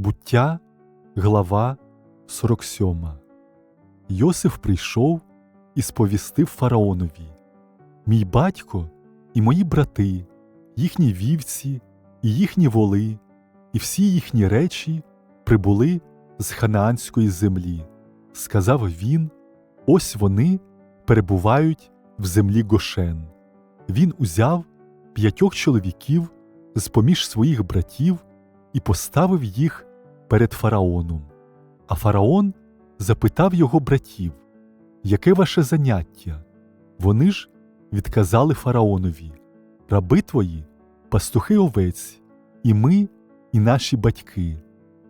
Буття, глава 47. Йосиф прийшов і сповістив фараонові: Мій батько і мої брати, їхні вівці, і їхні воли, і всі їхні речі прибули з ханаанської землі. Сказав він: Ось вони перебувають в землі Гошен. Він узяв п'ятьох чоловіків з поміж своїх братів і поставив їх перед фараоном. А фараон запитав його братів, яке ваше заняття? Вони ж відказали фараонові Раби твої, пастухи овець, і ми, і наші батьки.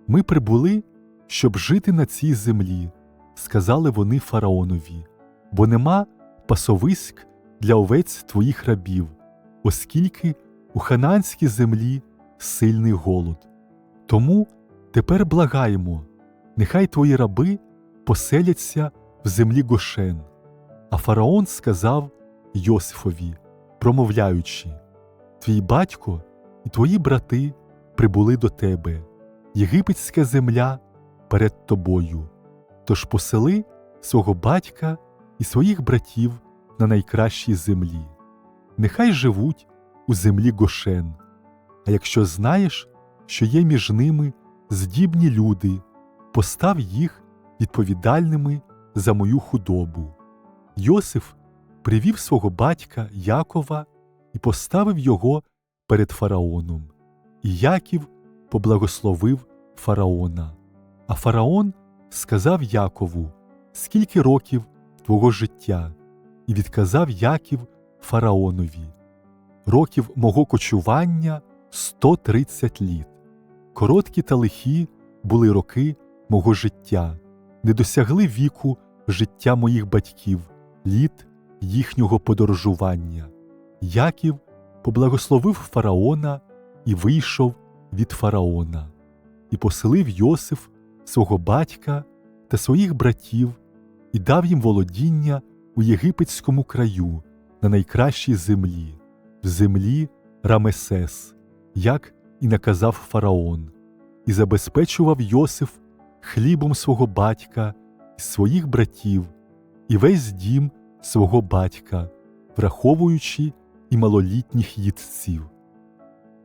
Ми прибули, щоб жити на цій землі, сказали вони фараонові, бо нема пасовиськ для овець твоїх рабів, оскільки у хананській землі сильний голод. Тому тепер благаємо, нехай твої раби поселяться в землі Гошен. А фараон сказав Йосифові, промовляючи: Твій батько і твої брати прибули до тебе, єгипетська земля перед тобою. Тож посели свого батька і своїх братів на найкращій землі. Нехай живуть у землі Гошен. А якщо знаєш, що є між ними здібні люди, постав їх відповідальними за мою худобу. Йосиф привів свого батька Якова і поставив його перед фараоном. І Яків поблагословив фараона. А фараон сказав Якову, скільки років твого життя, і відказав Яків фараонові. Років мого кочування 130 літ. Короткі та лихі були роки мого життя, не досягли віку життя моїх батьків, літ їхнього подорожування. Яків поблагословив фараона і вийшов від фараона, і поселив Йосиф свого батька та своїх братів і дав їм володіння у єгипетському краю на найкращій землі, в землі Рамесес, як і наказав фараон, і забезпечував Йосиф хлібом свого батька і своїх братів, і весь дім свого батька, враховуючи і малолітніх їдців.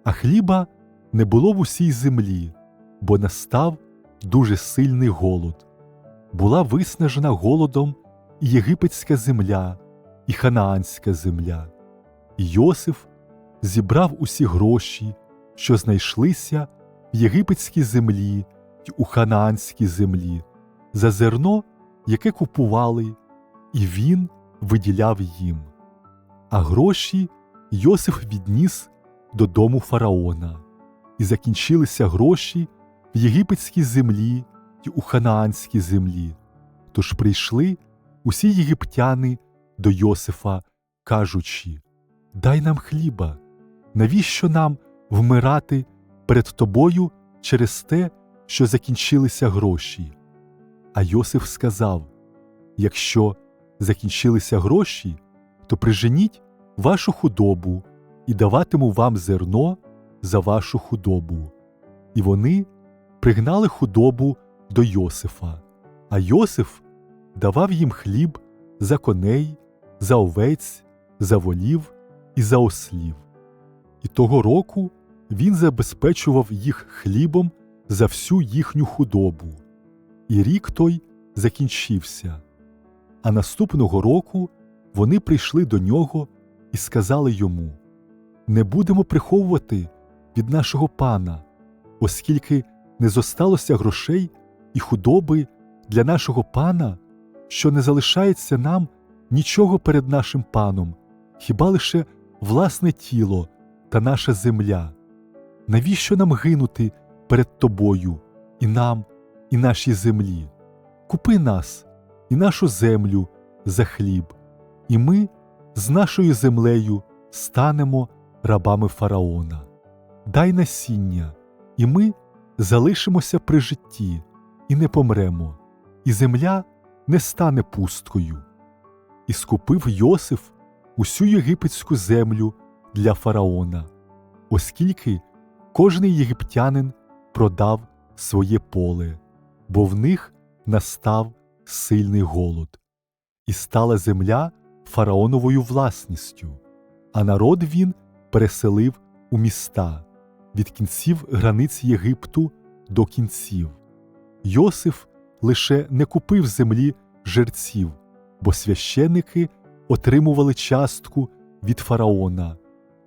А хліба не було в усій землі, бо настав дуже сильний голод. Була виснажена голодом і єгипетська земля, і ханаанська земля. І Йосиф зібрав усі гроші, що знайшлися в єгипетській землі й у ханаанській землі, за зерно, яке купували, і він виділяв їм. А гроші Йосиф відніс додому фараона, і закінчилися гроші в єгипетській землі й у ханаанській землі. Тож прийшли усі єгиптяни до Йосифа, кажучи: Дай нам хліба, навіщо нам вмирати перед тобою через те, що закінчилися гроші? А Йосиф сказав: Якщо закінчилися гроші, то приженіть вашу худобу і даватиму вам зерно за вашу худобу. І вони пригнали худобу до Йосифа, а Йосиф давав їм хліб за коней, за овець, за волів і за ослів. І того року він забезпечував їх хлібом за всю їхню худобу. І рік той закінчився. А наступного року вони прийшли до нього і сказали йому: Не будемо приховувати від нашого пана, оскільки не зосталося грошей і худоби для нашого пана, що не залишається нам нічого перед нашим паном, хіба лише власне тіло та наша земля. Навіщо нам гинути перед тобою, і нам, і нашій землі? Купи нас і нашу землю за хліб, і ми з нашою землею станемо рабами фараона. Дай насіння, і ми залишимося при житті і не помремо, і земля не стане пусткою. І скупив Йосиф усю єгипетську землю для фараона, оскільки кожний єгиптянин продав своє поле, бо в них настав сильний голод, і стала земля фараоновою власністю, а народ він переселив у міста від кінців границь Єгипту до кінців. Йосиф лише не купив землі жерців, бо священники отримували частку від фараона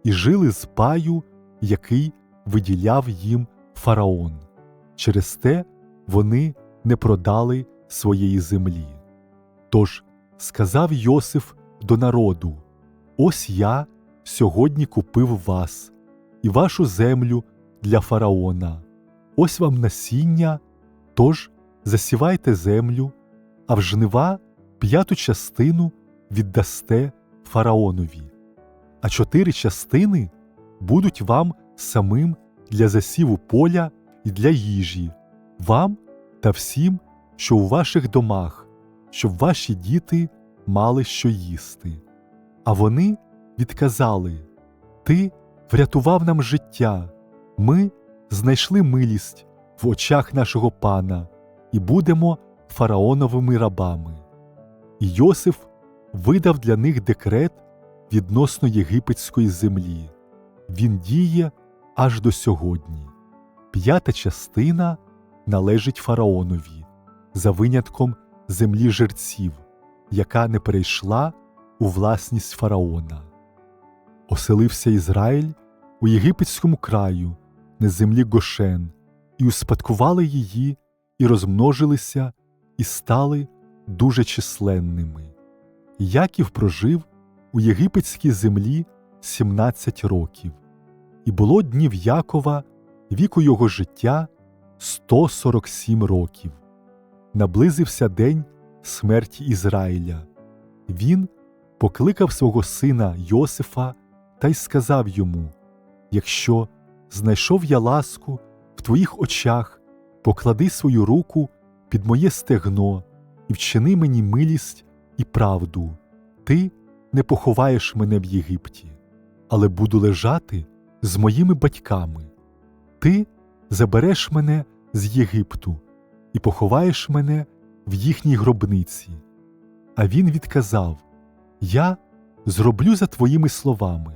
і жили з паю, який виділяв їм фараон. Через те вони не продали своєї землі. Тож сказав Йосиф до народу: Ось я сьогодні купив вас і вашу землю для фараона. Ось вам насіння, тож засівайте землю, а в жнива п'яту частину віддасте фараонові, а чотири частини будуть вам самим для засіву поля і для їжі, вам та всім, що у ваших домах, щоб ваші діти мали що їсти. А вони відказали Ти врятував нам життя, ми знайшли милість в очах нашого пана і будемо фараоновими рабами. І Йосиф видав для них декрет відносно єгипетської землі. Він діє аж до сьогодні. П'ята частина належить фараонові за винятком землі жерців, яка не перейшла у власність фараона. Оселився Ізраїль у єгипетському краю на землі Гошен, і успадкували її, і розмножилися, і стали дуже численними. Яків прожив у єгипетській землі 17 років, і було днів Якова, віку його життя 147 років. Наблизився день смерті Ізраїля. Він покликав свого сина Йосифа та й сказав йому: Якщо знайшов я ласку в твоїх очах, поклади свою руку під моє стегно і вчини мені милість і правду. Ти не поховаєш мене в Єгипті, але буду лежати з моїми батьками. Ти забереш мене з Єгипту і поховаєш мене в їхній гробниці. А він відказав: Я зроблю за твоїми словами.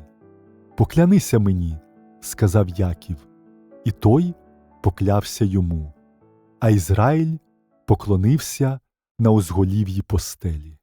Поклянися мені, сказав Яків, і той поклявся йому. А Ізраїль поклонився на узголів'ї постелі.